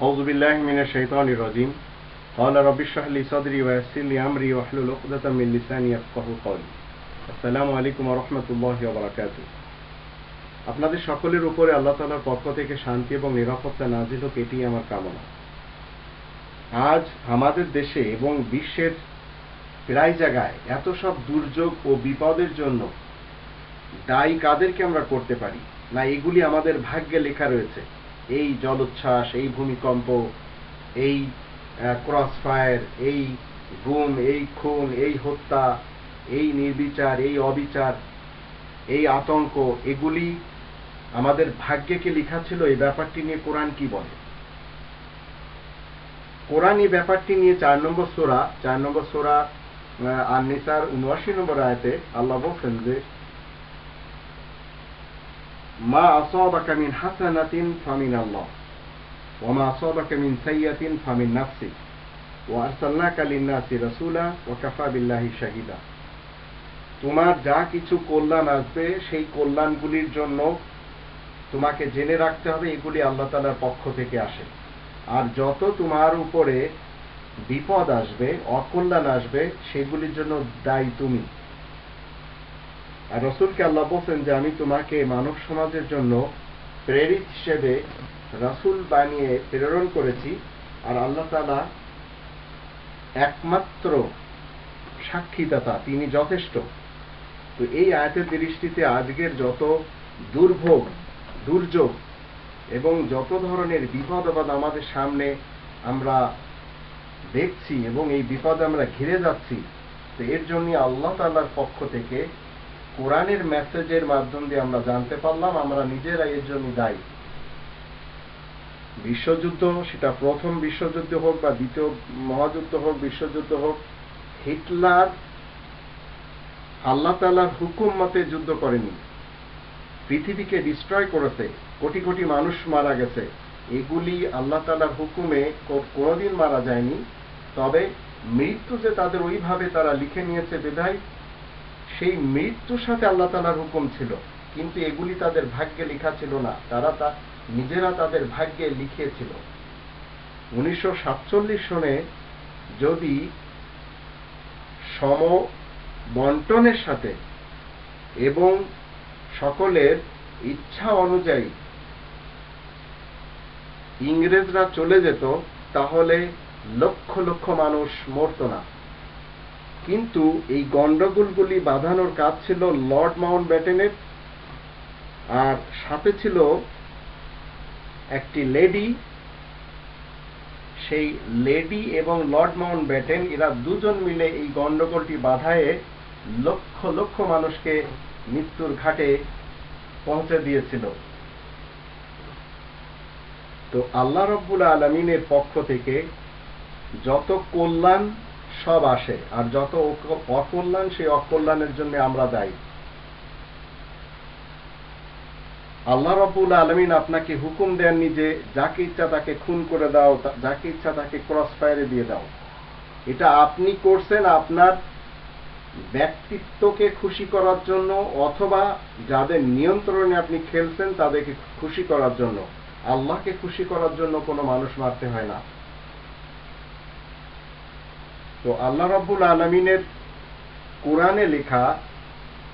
أعوذ بالله من الشيطان الرجيم قال رب اشرح لي صدري ويسر لي أمري واحلل عقدة من لساني يفقهوا قولي আসসালামু আলাইকুম রহমতুল্লাহ বারাকাতু আপনাদের সকলের উপরে আল্লাহ তালার পক্ষ থেকে শান্তি এবং নিরাপত্তা নাজিল হোক এটি আমার কামনা আজ আমাদের দেশে এবং বিশ্বের প্রায় জায়গায় এত সব দুর্যোগ ও বিপদের জন্য দায়ী কাদেরকে আমরা করতে পারি না এগুলি আমাদের ভাগ্যে লেখা রয়েছে এই জলোচ্ছ্বাস, এই ভূমিকম্প, এই ক্রস ফায়ার এই গুম, এই খুন, এই হত্যা, এই নির্বিচার, এই অবিচার, এই আতঙ্ক, এগুলি আমাদের ভাগ্যে কি লেখা ছিল? এই ব্যাপারটি নিয়ে কোরআন কি বলে? কোরআন এই ব্যাপারটি নিয়ে চার নম্বর সোরা, চার নম্বর সোরা আর নিসার উনআশি নম্বর আয়তে আল্লাহ বলছেন যে মিন হাসানাতিন ফামিন আল্লাহ ওমা আসাবাকা মিন সাইয়াতিন ফামিন নাফসি ওয়া আরসালনাকা লিন-নাসি রাসূলা, ওয়া কাফা বিল্লাহি শাহিদা। তোমার যা কিছু কল্যাণ আসবে, সেই কল্যাণগুলির জন্য তোমাকে জেনে রাখতে হবে, এগুলি আল্লাহ তালার পক্ষ থেকে আসে। আর যত তোমার উপরে বিপদ আসবে, অকল্যাণ আসবে, সেগুলির জন্য দায়ী তুমি। আর রসুলকে আল্লাহ বলছেন যে আমি তোমাকে মানব সমাজের জন্য প্রেরিত হিসেবে রাসুল বানিয়ে প্রেরণ করেছি আর আল্লাহ তালা একমাত্র সাক্ষীদাতা, তিনি যথেষ্ট। তো এই আয়াতের দৃষ্টিতে আজকের যত দুর্ভোগ, দুর্যোগ এবং যত ধরনের বিপদ আবাদ আমাদের সামনে আমরা দেখছি এবং এই বিপদ আমরা ঘিরে যাচ্ছি, তো এর জন্য আল্লাহ তাল্লার পক্ষ থেকে কোরআনের মেসেজের মাধ্যম দিয়ে আমরা জানতে পারলাম, আমরা নিজেরা এর জন্য দায়ী। বিশ্বযুদ্ধ, সেটা প্রথম বিশ্বযুদ্ধ হোক বা দ্বিতীয় মহাযুদ্ধ হোক, বিশ্বযুদ্ধ হোক, হিটলার আল্লাহ তালার হুকুম মতে যুদ্ধ করেনি। পৃথিবীকে ডিস্ট্রয় করেছে, কোটি কোটি মানুষ মারা গেছে। এগুলি আল্লাহ তালার হুকুমে কোনোদিন মারা যায়নি। তবে মৃত্যু যে তাদের ওইভাবে তারা লিখে নিয়েছে, বিধায় সেই মৃত্যুর সাথে আল্লাহ তালার হুকুম ছিল, কিন্তু এগুলি তাদের ভাগ্যে লেখা ছিল না, তারা তা নিজেরা তাদের ভাগ্যে লিখিয়েছিল। উনিশশো সাতচল্লিশ সনে যদি সম বন্টনের সাথে এবং সকলের ইচ্ছা অনুযায়ী ইংরেজরা চলে যেত, তাহলে লক্ষ লক্ষ মানুষ মরত না। কিন্তু এই গন্ডগোলগুলি বাঁধানোর কাজ ছিল লর্ড মাউন্ট ব্যাটেনের আর সাথে ছিল একটি লেডি। সেই লেডি এবং লর্ড মাউন্ট ব্যাটেন এরা দুজন মিলে এই গন্ডগোলটি বাধায়ে লক্ষ লক্ষ মানুষকে মৃত্যুর ঘাটে পৌঁছে দিয়েছিল। তো আল্লাহ রব্বুল আলমিনের পক্ষ থেকে যত কল্যাণ সব আসে, আর যত অকল্যাণ, সেই অকল্যাণের জন্য আমরা দায়ী। আল্লাহ রব্বুল আলমিন আপনাকে হুকুম দেননি যে যাকে ইচ্ছা তাকে খুন করে দাও যাকে ইচ্ছা তাকে ক্রস ফায়ারে দিয়ে দাও। এটা আপনি করছেন আপনার ব্যক্তিত্বকে খুশি করার জন্য অথবা যাদের নিয়ন্ত্রণে আপনি খেলছেন তাদেরকে খুশি করার জন্য। আল্লাহকে খুশি করার জন্য কোনো মানুষ মারতে হয় না। তো আল্লাহ রব্বুল আলমিনের কোরআনে লেখা,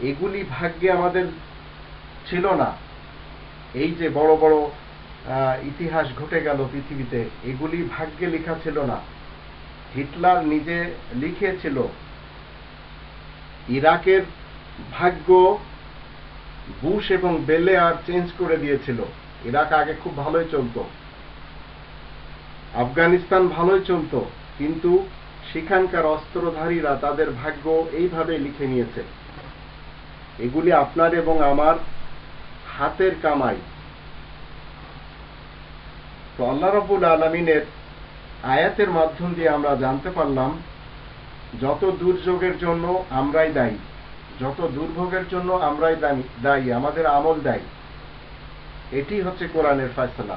এগুলি ভাগ্যে আমাদের ছিল না। এই যে বড় বড় ইতিহাস ঘটে গেল পৃথিবীতে, এগুলি ভাগ্যে লেখা ছিল না। হিটলার নিজে লিখেছিল ইরাকের ভাগ্য বুশ এবং বেলে আর চেঞ্জ করে দিয়েছিল। ইরাক আগে খুব ভালোই চলত। আফগানিস্তান ভালোই চলত, কিন্তু সেখানকার অস্ত্রধারীরা তাদের ভাগ্য এইভাবে লিখে নিয়েছে। এগুলি আপনার এবং আমার হাতের কামাই। তো আল্লাহ রবুল আলমিনের আয়াতের মাধ্যম দিয়ে আমরা জানতে পারলাম, যত দুর্যোগের জন্য আমরাই দায়ী, যত দুর্ভোগের জন্য আমরাই দায়ী, আমাদের আমল দায়ী। এটি হচ্ছে কোরআনের ফয়সলা।